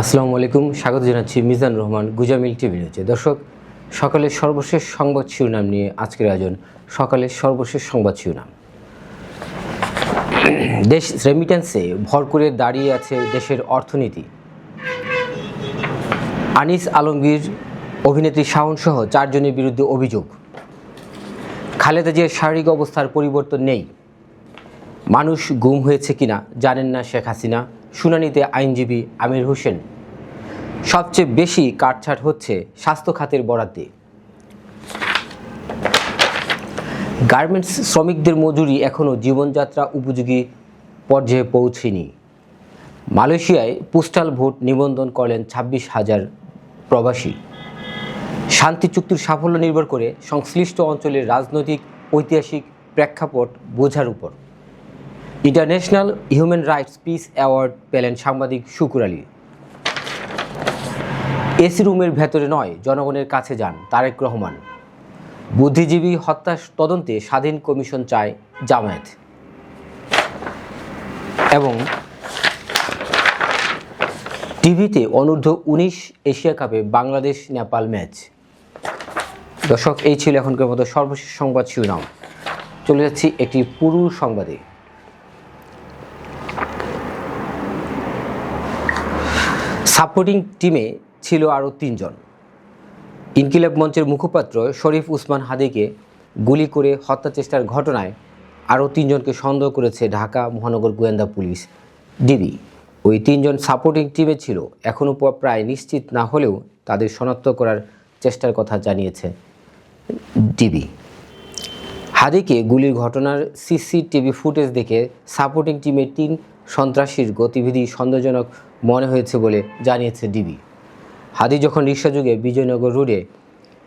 আসসালামু আলাইকুম, স্বাগত জানাচ্ছি মিজান রহমান গুজামিল টিভি নিউজে। দর্শক, সকালের সর্বশেষ সংবাদ শিরোনাম নিয়ে আজকের আয়োজন সকালের সর্বশেষ সংবাদ শিরোনাম। দেশ রেমিটেন্সে ভর করে দাঁড়িয়ে আছে দেশের অর্থনীতি। আনিস আলমগীর, অভিনেত্রী শাওন সহ চারজনের বিরুদ্ধে অভিযোগ। খালেদা জিয়ার শারীরিক অবস্থার পরিবর্তন নেই। মানুষ গুম হয়েছে কিনা জানেন না শেখ হাসিনা। শুনানিতে আইনজীবী আমির হোসেন। সবচেয়ে বেশি কাটছাট হচ্ছে স্বাস্থ্য খাতের বরাদ্দে গার্মেন্টস শ্রমিকদের মজুরি এখনও জীবনযাত্রা উপযোগী পর্যায়ে পৌঁছেনি। মালয়েশিয়ায় পোস্টাল ভোট নিবন্ধন করলেন ছাব্বিশ হাজার প্রবাসী। শান্তি চুক্তির সাফল্য নির্ভর করে সংশ্লিষ্ট অঞ্চলের রাজনৈতিক, ঐতিহাসিক প্রেক্ষাপট বোঝার উপর। International human rights peace award পেলেন সাংবাদিক শুকুর আলী। এসি রুমের ভেতরে নয়, জনগণের কাছে যান তারেক রহমান। বুদ্ধিজীবী হত্যা তদন্তে স্বাধীন কমিশন চায় জামায়াত। এবং টিভিতে অনূর্ধ্ব উনিশ এশিয়া কাপে বাংলাদেশ নেপাল ম্যাচ। দর্শক, এই ছিল এখনকার মতো সর্বশেষ সংবাদ শিরোনাম। চলে যাচ্ছি একটি পুরুষ সংবাদে। সাপোর্টিং টিমে ছিল আরও তিনজন। ইনকিলাব মঞ্চের মুখপাত্র শরীফ উসমান হাদিকে গুলি করে হত্যা চেষ্টার ঘটনায় আরও তিনজনকে সন্দেহ করেছে ঢাকা মহানগর গোয়েন্দা পুলিশ। ডিবি, ওই তিনজন সাপোর্টিং টিমে ছিল, এখনও প্রায় নিশ্চিত না হলেও তাদের শনাক্ত করার চেষ্টার কথা জানিয়েছে ডিবি। হাদিকে গুলির ঘটনার সিসিটিভি ফুটেজ দেখে সাপোর্টিং টিমের তিন সন্ত্রাসীর গতিবিধি সন্দেহজনক মনে হয়েছে বলে জানিয়েছে ডিবি। হাদি যখন রিক্সাযোগে বিজয়নগর রোডে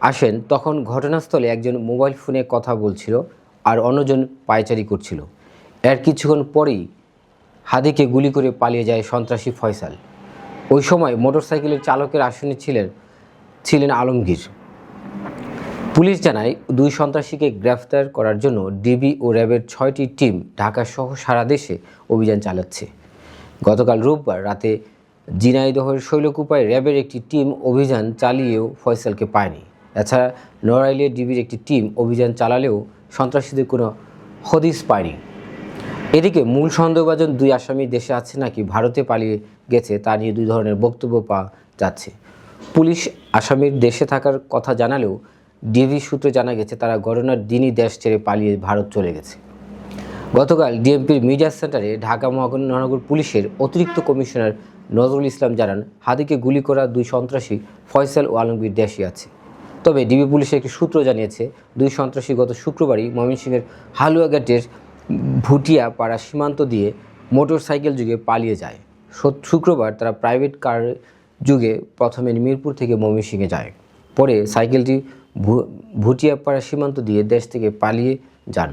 আসেন, তখন ঘটনাস্থলে একজন মোবাইল ফোনে কথা বলছিল আর অন্যজন পায়চারি করছিল। এর কিছুক্ষণ পরেই হাদিকে গুলি করে পালিয়ে যায় সন্ত্রাসী ফয়সাল। ওই সময় মোটরসাইকেলের চালকের আসনে ছিলেন ছিলেন আলমগীর। পুলিশ জানায়, দুই সন্ত্রাসীকে গ্রেফতার করার জন্য ডিবি ও র্যাবের ছয়টি টিম ঢাকা সহ সারা দেশে অভিযান চালাচ্ছে। গতকাল রোববার রাতে জিনাইদহের শৈলকুপায় র্যাবের একটি টিম অভিযান চালিয়েও ফয়সালকে পায়নি। এছাড়া নড়াইলে ডিবির একটি টিম অভিযান চালালেও সন্ত্রাসীদের কোনো হদিস পায়নি। এদিকে মূল সন্দেহভাজন দুই আসামি দেশে আছে নাকি ভারতে পালিয়ে গেছে তা নিয়ে দুই ধরনের বক্তব্য পাওয়া যাচ্ছে। পুলিশ আসামির দেশে থাকার কথা জানালেও ডিবি সূত্রে জানা গেছে, তারা ঘটনার দিনই দেশ ছেড়ে পালিয়ে ভারত চলে গেছে। গতকাল ডিএমপির মিডিয়া সেন্টারে ঢাকা মহানগর পুলিশের অতিরিক্ত কমিশনার নজরুল ইসলাম জানান, হাদিকে গুলি করা দুই সন্ত্রাসী ফয়সাল ও আলমগীর দেশে আছে। তবে ডিবি পুলিশের একটি সূত্র জানিয়েছে, দুই সন্ত্রাসী গত শুক্রবারই ময়মনসিংহের হালুয়াঘাটের ভুটিয়া পাড়া সীমান্ত দিয়ে মোটর সাইকেল যুগে পালিয়ে যায়। শুক্রবার তারা প্রাইভেট কার যুগে প্রথমে মিরপুর থেকে ময়মনসিংহে যায়। পরে সাইকেলটি ভুটিয়াপাড়া সীমান্ত দিয়ে দেশ থেকে পালিয়ে যান।